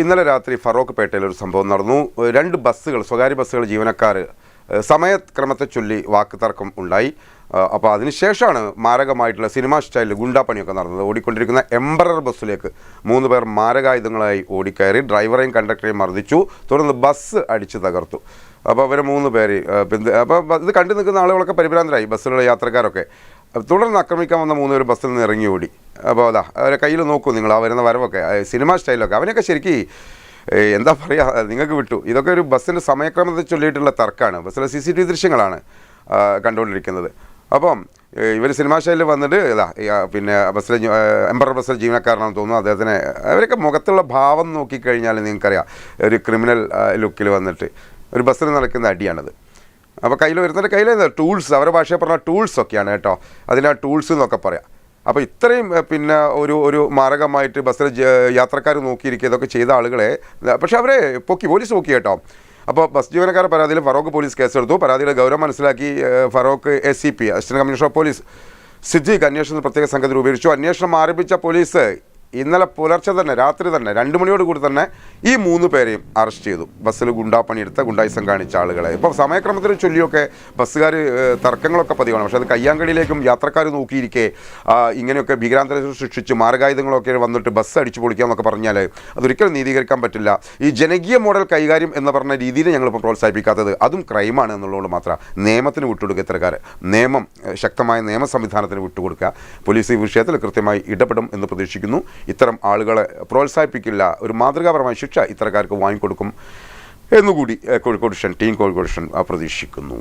ഇന്നലെ രാത്രി ഫറോക്ക് പേട്ടയിൽ ഒരു സംഭവം നടന്നു. രണ്ട് ബസ്സുകൾ സ്വകാര്യ ബസ്സുകൾ ജീവനക്കാർ സമയക്രമത്തെ ചൊല്ലി വാക്ക് തർക്കം ഉണ്ടായി. അപ്പോൾ അതിനുശേഷമാണ് മാരകമായിട്ടുള്ള സിനിമാ സ്റ്റൈലിൽ ഗുണ്ടാപ്പണിയൊക്കെ നടന്നത്. ഓടിക്കൊണ്ടിരിക്കുന്ന എംബറർ ബസ്സിലേക്ക് മൂന്ന് പേർ മാരകായുധങ്ങളായി ഓടിക്കയറി ഡ്രൈവറെയും കണ്ടക്ടറെയും മർദ്ദിച്ചു. തുടർന്ന് ബസ് അടിച്ചു തകർത്തു. അപ്പോൾ അവർ മൂന്ന് പേര് അപ്പോൾ ഇത് കണ്ടു നിൽക്കുന്ന ആളുകളൊക്കെ പരിഭ്രാന്തരായി. ബസ്സിലുള്ള യാത്രക്കാരൊക്കെ. തുടർന്ന് ആക്രമിക്കാൻ വന്ന മൂന്ന് പേര് ബസ്സിൽ നിന്ന് ഇറങ്ങി ഓടി. അപ്പോൾ അതാ അവരെ കയ്യിൽ നോക്കൂ നിങ്ങൾ ആ വരുന്ന വരവൊക്കെ സിനിമ സ്റ്റൈലൊക്കെ. അവനൊക്കെ ശരിക്കും എന്താ പറയുക നിങ്ങൾക്ക് വിട്ടു. ഇതൊക്കെ ഒരു ബസ്സിന്റെ സമയക്രമത്തെ ചൊല്ലിയിട്ടുള്ള തർക്കമാണ് ബസ്സിലെ സി സി ടി വി ദൃശ്യങ്ങളാണ് കണ്ടുകൊണ്ടിരിക്കുന്നത്. അപ്പം ഇവർ സിനിമാ സ്റ്റൈലിൽ വന്നിട്ട് ഇതാ പിന്നെ ബസ്സിലെ എംബറർ ബസ്സിലെ ജീവനക്കാരനാണെന്ന് തോന്നുന്നു. അദ്ദേഹത്തിന് അവരൊക്കെ മുഖത്തുള്ള ഭാവം നോക്കിക്കഴിഞ്ഞാൽ നിങ്ങൾക്കറിയാം ഒരു ക്രിമിനൽ ലുക്കിൽ വന്നിട്ട്. ഒരു ബസ്സിൽ നടക്കുന്ന അടിയാണത്. അപ്പോൾ കയ്യിൽ വരുന്നതിന്റെ കയ്യിൽ ടൂൾസ് അവരുടെ ഭാഷയിൽ പറഞ്ഞ ടൂൾസ് ഒക്കെയാണ് കേട്ടോ. അതിന് ടൂൾസ് എന്നൊക്കെ പറയാം. അപ്പോൾ ഇത്രയും പിന്നെ ഒരു ഒരു മാരകമായിട്ട് ബസ്സിൽ യാത്രക്കാർ നോക്കിയിരിക്കുക ഇതൊക്കെ ചെയ്ത ആളുകളെ പക്ഷേ അവരെ പൊക്കി പോലീസ് പൊക്കി കേട്ടോ. അപ്പോൾ ബസ് ജീവനക്കാരെ പരാതിയിൽ ഫറോക്ക് പോലീസ് കേസെടുത്തു. പരാതിയുടെ ഗൗരവം മനസ്സിലാക്കി Feroke S C P assistant commissioner of police Siddique അന്വേഷണത്തിൽ പ്രത്യേക സംഘത്തിൽ രൂപീകരിച്ചു. അന്വേഷണം ആരംഭിച്ച പോലീസ് ഇന്നലെ പുലർച്ചെ തന്നെ രാത്രി തന്നെ രണ്ട് മണിയോട് കൂടി തന്നെ ഈ മൂന്ന് പേരെയും അറസ്റ്റ് ചെയ്തു. ബസ്സിൽ ഗുണ്ടാപ്പണിയെടുത്ത ഗുണ്ടായിസം കാണിച്ച ആളുകളെ. ഇപ്പോൾ സമയക്രമത്തിന് ചൊല്ലിയൊക്കെ ബസ്സുകാർ തർക്കങ്ങളൊക്കെ പതിവാണ്. പക്ഷേ അത് കയ്യാങ്കടിയിലേക്കും യാത്രക്കാർ നോക്കിയിരിക്കെ ഇങ്ങനെയൊക്കെ ഭീകരാന്തരം സൃഷ്ടിച്ച് മാരകായുധങ്ങളൊക്കെ വന്നിട്ട് ബസ് അടിച്ചു പൊളിക്കുക എന്നൊക്കെ പറഞ്ഞാൽ അതൊരിക്കലും നീതീകരിക്കാൻ പറ്റില്ല. ഈ ജനകീയ മോഡൽ കൈകാര്യം എന്ന് പറഞ്ഞ രീതിയിൽ ഞങ്ങളിപ്പോൾ പ്രോത്സാഹിപ്പിക്കാത്തത് അതും ക്രൈമാണ് എന്നുള്ളത് മാത്രം നിയമത്തിന് വിട്ടുകൊടുക്കുക ഇത്തരക്കാർ നിയമം ശക്തമായ നിയമ സംവിധാനത്തിന് വിട്ടുകൊടുക്കുക. പോലീസ് ഈ വിഷയത്തിൽ കൃത്യമായി ഇടപെടും എന്ന് പ്രതീക്ഷിക്കുന്നു. ഇത്തരം ആളുകളെ പ്രോത്സാഹിപ്പിക്കില്ല. ഒരു മാതൃകാപരമായ ശിക്ഷ ഇത്തരക്കാർക്ക് വാങ്ങിക്കൊടുക്കും എന്നുകൂടി കോഴിക്കോട് ടീം കോഴിക്കോട് പ്രതീക്ഷിക്കുന്നു.